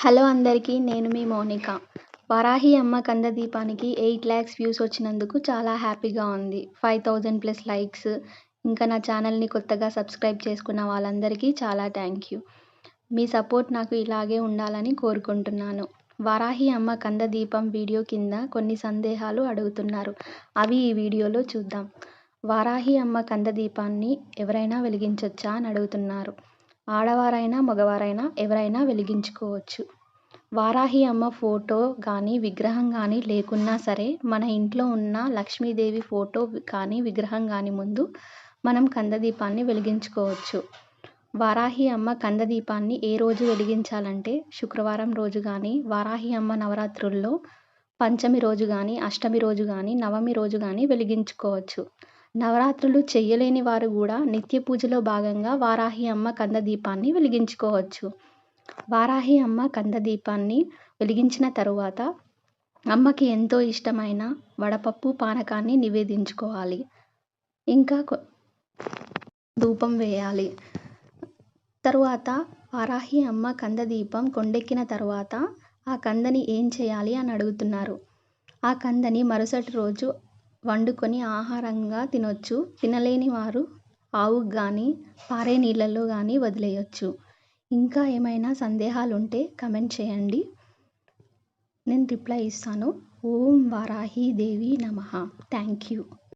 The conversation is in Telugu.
హలో అందరికీ నేను మీ మౌనిక. వరాహి అమ్మ కంద దీపానికి ఎయిట్ ల్యాక్స్ వ్యూస్ వచ్చినందుకు చాలా హ్యాపీగా ఉంది. Five thousand plus likes. ఇంకా నా ఛానల్ని కొత్తగా సబ్స్క్రైబ్ చేసుకున్న వాళ్ళందరికీ చాలా థ్యాంక్ యూ. మీ సపోర్ట్ నాకు ఇలాగే ఉండాలని కోరుకుంటున్నాను. వరాహి అమ్మ కంద దీపం వీడియో కింద కొన్ని సందేహాలు అడుగుతున్నారు. అవి ఈ వీడియోలో చూద్దాం. వారాహి అమ్మ కంద దీపాన్ని ఎవరైనా వెలిగించొచ్చా అని అడుగుతున్నారు. ఆడవారైనా మగవారైనా ఎవరైనా వెలిగించుకోవచ్చు. వారాహి అమ్మ ఫోటో కానీ విగ్రహం కానీ లేకున్నా సరే మన ఇంట్లో ఉన్న లక్ష్మీదేవి ఫోటో కానీ విగ్రహం కానీ ముందు మనం కందదీపాన్ని వెలిగించుకోవచ్చు. వారాహి అమ్మ కందదీపాన్ని ఏ రోజు వెలిగించాలంటే శుక్రవారం రోజు కానీ వారాహి అమ్మ నవరాత్రుల్లో పంచమి రోజు కానీ అష్టమి రోజు కానీ నవమి రోజు కానీ వెలిగించుకోవచ్చు. నవరాత్రులు చెయ్యలేని వారు కూడా నిత్య పూజలో భాగంగా వారాహి అమ్మ కంద దీపాన్ని వెలిగించుకోవచ్చు. వారాహి అమ్మ కంద దీపాన్ని వెలిగించిన తరువాత అమ్మకి ఎంతో ఇష్టమైన వడపప్పు పానకాన్ని నివేదించుకోవాలి. ఇంకా ధూపం వేయాలి. తరువాత వారాహి అమ్మ కంద దీపం కొండెక్కిన తరువాత ఆ కందని ఏం చేయాలి అని అడుగుతున్నారు. ఆ కందని మరుసటి రోజు వండుకొని ఆహారంగా తినొచ్చు. తినలేని వారు ఆవుకు కానీ పారే నీళ్ళల్లో కానీ వదిలేయచ్చు. ఇంకా ఏమైనా సందేహాలు ఉంటే కమెంట్ చేయండి. నేను రిప్లై ఇస్తాను. ఓం వారాహి దేవి నమ. Thank you.